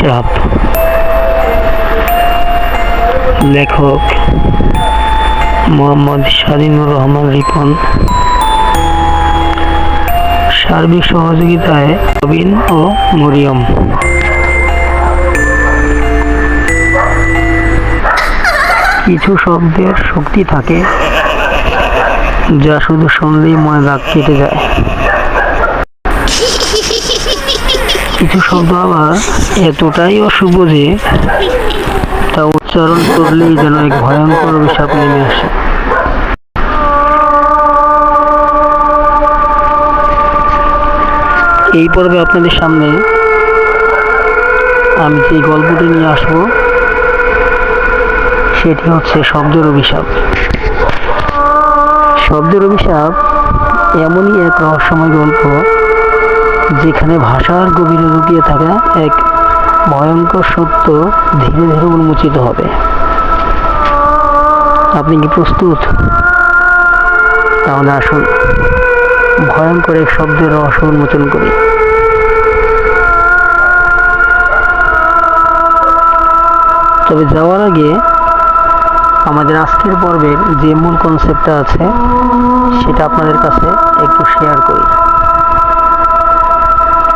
শব্দের লেখক মোহাম্মদ স্বাধীনুর রহমান রিপন। সার্বিক সহযোগিতায় রবিন ও মরিয়ম। কিছু শব্দের শক্তি থাকে যা শুধু শুনলেই মনে দাগ কেটে যায়। কিছু শব্দ আবার এতটাই অশুভ যে তা উচ্চারণ করলেই যেন এক ভয়ঙ্কর অভিশাপ নেমে আসে। এই পর্বে আপনাদের সামনে আমি যে গল্পটি নিয়ে আসব, সেটি হচ্ছে শব্দের অভিশাপ। শব্দের অভিশাপ এমনই এক রহস্যময় গল্প যেখানে ভাষার গভীরে লুকিয়ে থাকা এক ভয়ঙ্কর সত্য ধীরে ধীরে উন্মোচিত হবে। আপনি কি প্রস্তুত? তাহলে আসুন। ভয়ঙ্কর এক শব্দের রহস্য উন্মোচন করি। তবে যাওয়ার আগে আমাদের আজকের পর্বের যে মূল কনসেপ্টটা আছে, সেটা আপনাদের কাছে একটু শেয়ার করি।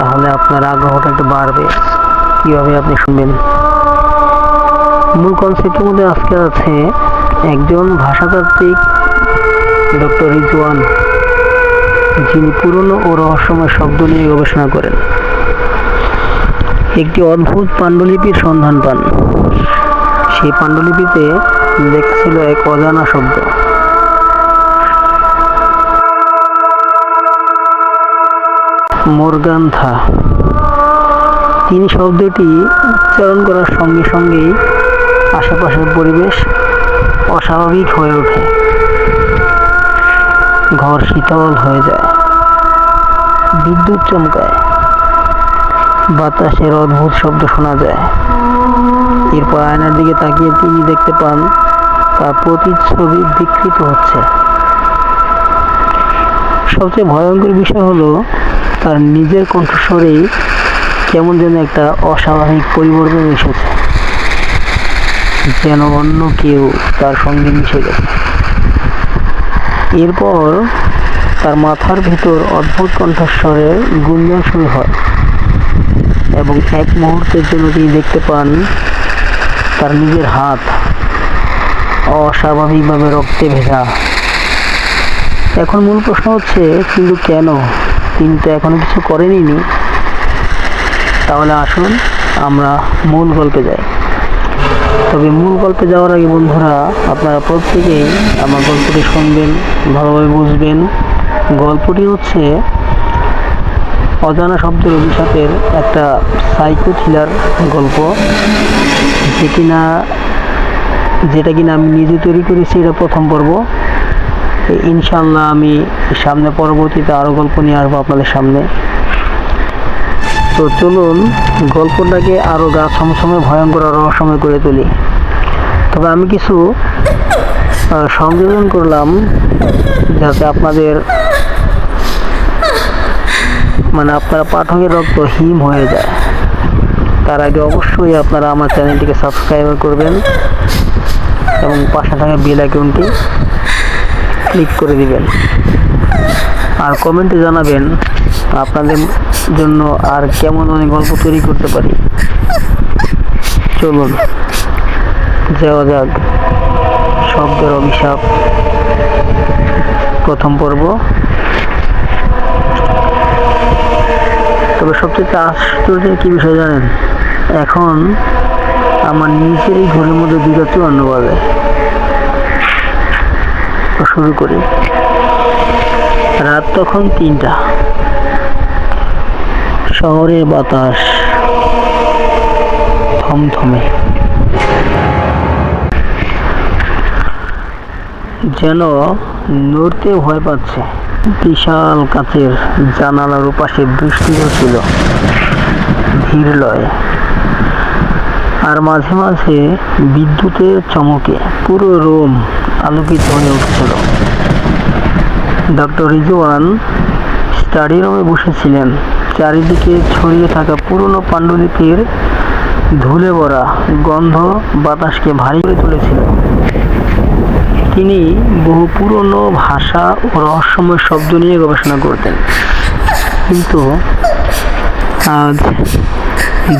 তাহলে আপনার আগ্রহটা একটু বাড়বে। কীভাবে আপনি শুনবেন? মূল কনসেপ্টের মধ্যে আজকে আছে একজন ভাষাতাত্ত্বিক ডক্টর রিজওয়ান, যিনি পুরনো ও রহস্যময় শব্দ নিয়ে গবেষণা করেন। একটি অদ্ভুত পাণ্ডুলিপির সন্ধান পান। সেই পাণ্ডুলিপিতে লেখা ছিল এক অজানা শব্দ। মোরগানথা তিনি শব্দটি উচ্চারণ করার সঙ্গে সঙ্গেই আশেপাশের পরিবেশ অস্বাভাবিক হয়ে ওঠে। ঘর শীতল হয়ে যায়। বিদ্যুৎ চমকায়। বাতাসের অদ্ভুত শব্দ শোনা যায়। এরপর আয়নার দিকে তাকিয়ে তিনি দেখতে পান, তার প্রতিচ্ছবি বিকৃত হচ্ছে। সবচেয়ে ভয়ঙ্কর বিষয় হলো তার নিজের কণ্ঠস্বরেই কেমন যেন একটা অস্বাভাবিক পরিবর্তন এসেছে। যেন অন্য কেউ তার সঙ্গে মিশে গেছে। এরপর তার মাথার ভিতর অদ্ভুত কণ্ঠস্বরের গুঞ্জন শুরু হয় এবং এক মুহূর্তের জন্য তিনি দেখতে পান তার নিজের হাত অস্বাভাবিকভাবে রক্তে ভেজা। এখন মূল প্রশ্ন হচ্ছে, কিন্তু কেন? তিনি তো এখনও কিছু করেনি তাহলে আসুন, আমরা মূল গল্পে যাই। তবে মূল গল্পে যাওয়ার আগে বন্ধুরা, আপনারা প্রত্যেকেই আমার গল্পটি শুনবেন, ভালোভাবে বুঝবেন। গল্পটি হচ্ছে অজানা শব্দের অভিশাপের একটা সাইকো থ্রিলার গল্প, যে কিনা যেটা কিনা আমি নিজে তৈরি করেছি, এটা প্রথম পর্ব। ইনশাল্লাহ আমি সামনে পরবর্তীতে আরও গল্প নিয়ে আসব আপনাদের সামনে। তো চলুন, গল্পটাকে আরও গা ছমছমে ভয়ঙ্কর আর রহস্যময় করে তুলি। তবে আমি কিছু সংযোজন করলাম যাতে আপনাদের মানে আপনারা পাঠকের রক্ত হিম হয়ে যায়। তার আগে অবশ্যই আপনারা আমার চ্যানেলটিকে সাবস্ক্রাইব করবেন এবং পাশে থাকা বেল আইকনটি ক্লিক করে দিবেন। আর কমেন্টে জানাবেন আপনাদের জন্য আর কেমন অনেক গল্প তৈরি করতে পারি। চলুন, যাওয়া যাক। শব্দের অভিশাপ। প্রথম পর্ব। তবে সবচেয়ে আশ্চর্যের কি বিষয় জানেন? এখন আমার নিজেরই ঘরের মধ্যে দুটো চুয়ান্ন বাজে। তো শুরু করি। রাত তখন তিনটা। শহরের বাতাস। থমথমে। যেন নড়তে ভয় পাচ্ছে। বিশাল কাচের জানালার ওপাশে বৃষ্টি হচ্ছিল ধীর লয় আর মাঝে মাঝে বিদ্যুতের চমকে পুরো রোম আলোকিত হয়ে উঠছিল। ডক্টর রিজওয়ান স্টাডি রুমে বসেছিলেন। চারিদিকে ছড়িয়ে থাকা পুরনো পাণ্ডুলিপির ধুলে ভরা গন্ধ বাতাসকে ভারী করে তুলেছিল। তিনি বহু পুরনো ভাষা ও রহস্যময় শব্দ নিয়ে গবেষণা করতেন। কিন্তু আজ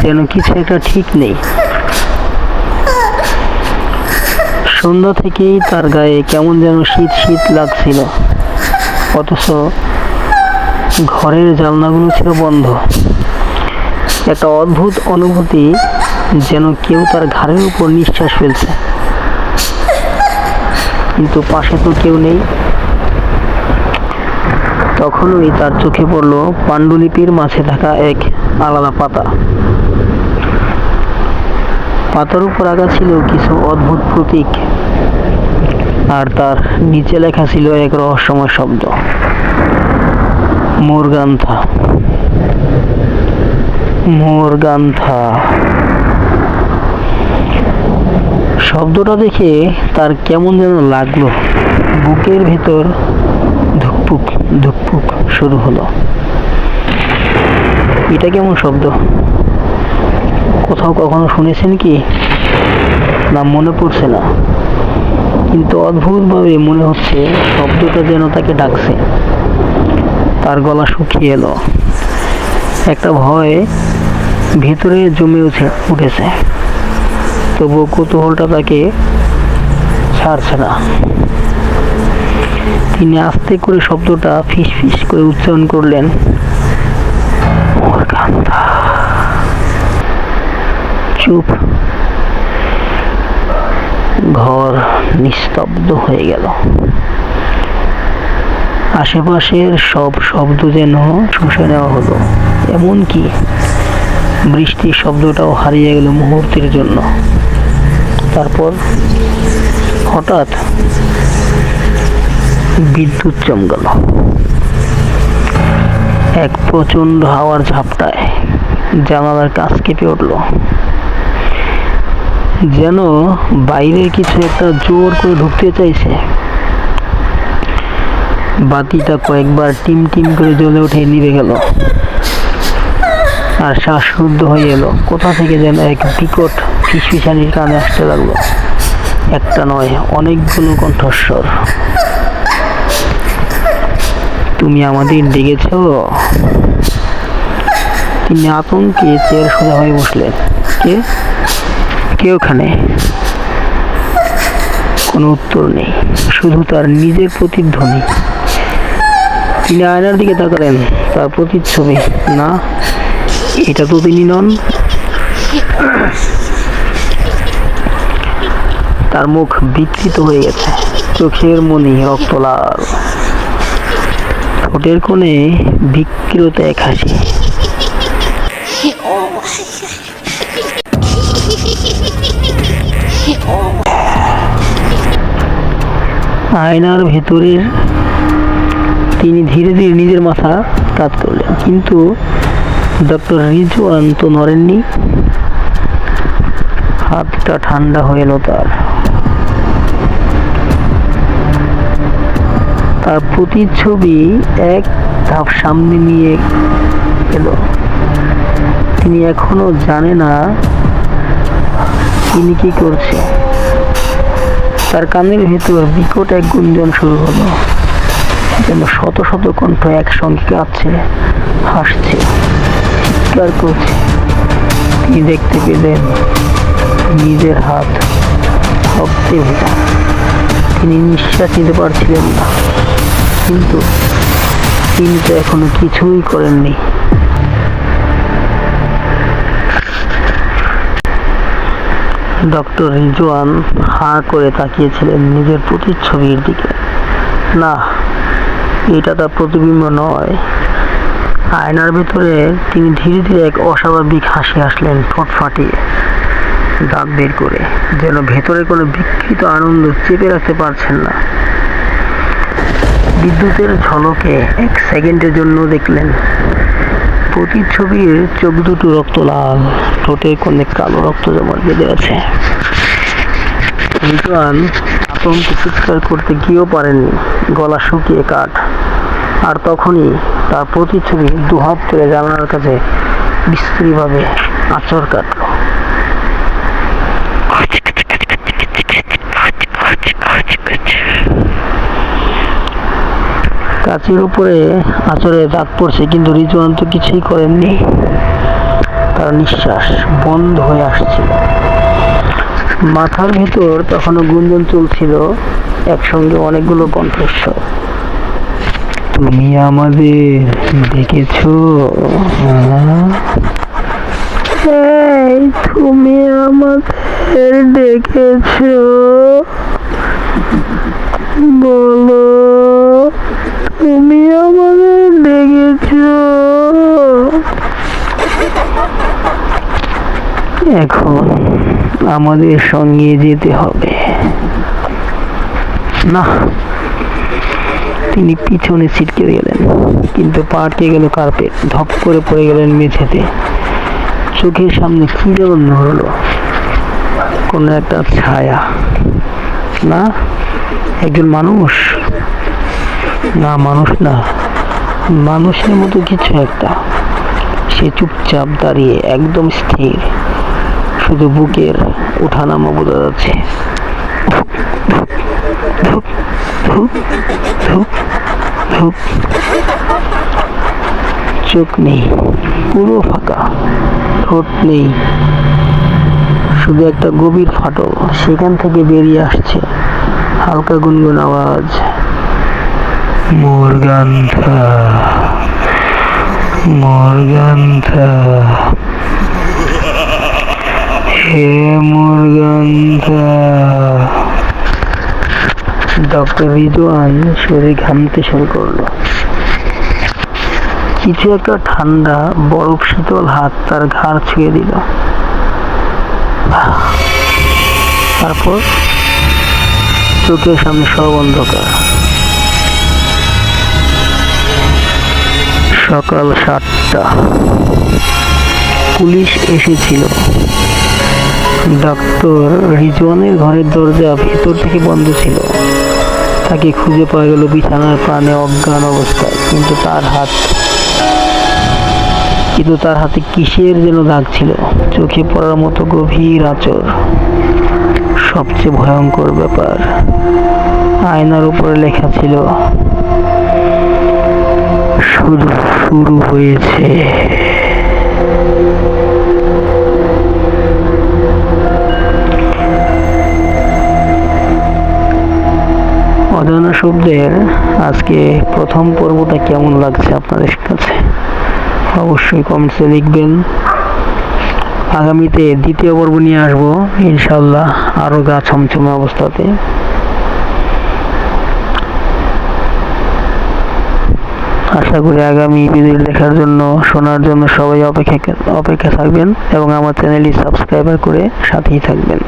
যেন কিছু একটা ঠিক নেই। সন্ধ্যা থেকেই তার গায়ে কেমন যেন শীত শীত লাগছিল। অথচ ঘরের জানলাগুলো ছিল বন্ধ। একটা অদ্ভুত অনুভূতি যেন কেউ তার ঘাড়ের উপর নিঃশ্বাস ফেলছে। কিন্তু পাশে তো কেউ নেই। তখনই তার চোখে পড়ল পাণ্ডুলিপির মাঝে থাকা এক আলাদা পাতা। পাতার উপর আঁকা ছিল কিছু অদ্ভুত প্রতীক। আর তার নিচে লেখা ছিল এক রহস্যময় শব্দ। মোরগান্থা। মোরগান্থা। শব্দটা দেখে তার কেমন যেন লাগল। বুকের ভেতর ধুকপুক ধুকপুক শুরু হলো। এটা কেমন শব্দ? কোথাও কখনো শুনেছেন কি? না, মনে পড়ছে না। কিন্তু অদ্ভুতভাবে মনে হচ্ছে শব্দটা যেন তাকে ডাকছে। তার গলা শুকিয়ে এলো। একটা ভয় ভিতরে জমে উঠে, উঠেছে। তবুও কৌতূহলটা তাকে ছাড়ছে না। তিনি আস্তে করে শব্দটা ফিস ফিস করে উচ্চারণ করলেন চুপ ঘর নিস্তব্ধ হয়ে গেল। আশেপাশের সব শব্দ যেন শুষে নেওয়া হলো। এমনকি বৃষ্টির শব্দটাও হারিয়ে গেল মুহূর্তের জন্য। তারপর হঠাৎ বিদ্যুৎ চমকাল। এক প্রচণ্ড হাওয়ার ঝাপটায় জানালার কাজ কেঁপে উঠল। যেন বাইরে কিছু একটা জোর করে ঢুকতে চাইছে। বাতিটা কয়েকবার টিম টিম করে জ্বলে উঠে নিভে গেল। আর শ্বাসরুদ্ধ হয়ে এলো। কোথা থেকে যেন এক বিকট ফিসফিসানির কানে আসতে লাগল। একটা নয়, অনেকগুলো কণ্ঠস্বর। তুমি আমাদের ডেকেছ? তিনি আতঙ্কে চেয়ার সোজা হয়ে বসলেন। কে? কে ওখানে। কোনো উত্তর নেই। শুধু তার নিজের প্রতিধ্বনি। তিনি আয়নার দিকে তাকালেন, তার প্রতিচ্ছবি। না, এটা তো তিনি নন। তার মুখ বিকৃত হয়ে গেছে। চোখের মনি রক্তলাল। ঠোঁটের কোণে বিকৃত এক হাসি। আয়নার ভেতরের তিনি ধীরে ধীরে নিজের মাথা কাত করলেন। কিন্তু ডক্টর রিজওয়ান তো নড়েননি। হাতটা ঠান্ডা হয়ে এলো তার। তার প্রতিচ্ছবি এক ধাপ সামনে নিয়ে এলো। তিনি এখনও জানে না তিনি কি করছে তার কানের ভেতর বিকট এক গুঞ্জন শুরু হলো। যেন শত শত কণ্ঠ একসঙ্গে কাঁদছে হাসছে, চিৎকার করছে। তিনি দেখতে পেলেন? নিজের হাত রক্তে ভেজা। তিনি নিঃশ্বাস নিতে পারছিলেন না। কিন্তু তিনি তো এখনও কিছুই করেননি। ডক্টর রিজওয়ান হাঁ করে তাকিয়েছিলেন নিজের প্রতিচ্ছবির দিকে। না, এটা তার প্রতিবিম্ব নয়। আয়নার ভেতরে তিনি ধীরে ধীরে এক অস্বাভাবিক হাসি আসলেন ঠোঁট ফাটিয়ে, দাঁত বের করে, যেন ভেতরে কোনো বিকৃত আনন্দ চেপে রাখতে পারছেন না। বিদ্যুতের ঝলকে এক সেকেন্ডের জন্য দেখলেন প্রতিচ্ছবির চোখ দুটো রক্ত লাল, ঠোঁটে কোণে কালো রক্ত জমাট বেঁধে আছে। রিজওয়ান আতঙ্কে চিৎকার করতে গিয়েও পারেননি, গলা শুকিয়ে কাঠ। আর তখনই তার প্রতিচ্ছবি দুহাত তুলে জানালার কাছে বিস্তৃতভাবে আচর কাটলো কাচের উপরে আচরে দাগ পড়ছে, কিন্তু রিজওয়ান তো কিছুই করেননি। তার নিঃশ্বাস বন্ধ হয়ে আসছিল মাথার ভেতর তখনও গুঞ্জন চলছিল, একসঙ্গে অনেকগুলো কণ্ঠস্বর। তুমি আমাদের দেখেছ? তুমি আমাদের দেখেছ? বলো। তুমি আমাদের দেখেছ এখন আমাদের সঙ্গে যেতে হবে। না, তিনি পিছনে ছিটকে গেলেন, কিন্তু পা আটকে গেল কার্পেট, ধপ করে পড়ে গেলেন মেঝেতে। চোখের সামনে কি যেন নড়লো কোনো একটা ছায়া। না, একজন মানুষ? না, মানুষ না। মানুষের মতো কিছু একটা। সে চুপচাপ দাঁড়িয়ে একদম স্থির। শুধু বুকের ওঠানামা বোঝা যাচ্ছে। চোখ নেই, পুরো ফাঁকা। ঠোঁট নেই। শুধু একটা গভীর ফাটল। সেখান থেকে বেরিয়ে আসছে হালকা গুনগুন আওয়াজ। মোরগান্ধা মোরগান্ধা হে মুরগান্ধা ডক্টর রিজওয়ান শরীর ঘামতে শুরু করল। কিছু একটা ঠান্ডা, বরফ শীতল হাত তার ঘাড় ছুঁয়ে দিল। তারপর চোখের সামনে সব অন্ধকার। সকাল সাতটা। পুলিশ এসেছিল। ডাক্তার রিজওয়ানের ঘরের দরজা ভেতর থেকে বন্ধ ছিল। তাকে খুঁজে পাওয়া গেল বিছানার প্রাণে অজ্ঞান অবস্থায়, কিন্তু তার হাত কিন্তু তার হাতে কিসের যেন দাগ ছিল? চোখে পড়ার মতো গভীর আচর। সবচেয়ে ভয়ঙ্কর ব্যাপার, আয়নার উপরে লেখা ছিল শুরু শুরু হয়েছে। অজানা শব্দের আজকে প্রথম পর্বটা কেমন লাগছে আপনাদের কাছে? অবশ্যই কমেন্টসে লিখবেন। আগামীতে দ্বিতীয় পর্ব নিয়ে আসব, ইনশাল্লাহ আরও গা ছমছমে অবস্থাতে। আশা করি আগামী ভিডিও দেখার জন্য শোনার জন্য সবাই অপেক্ষা অপেক্ষা থাকবেন এবং আমার চ্যানেলটি সাবস্ক্রাইবার করে সাথেই থাকবেন।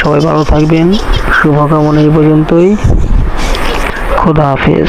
সবাই ভালো থাকবেন, শুভকামনা এই পর্যন্তই। খোদা হাফেজ।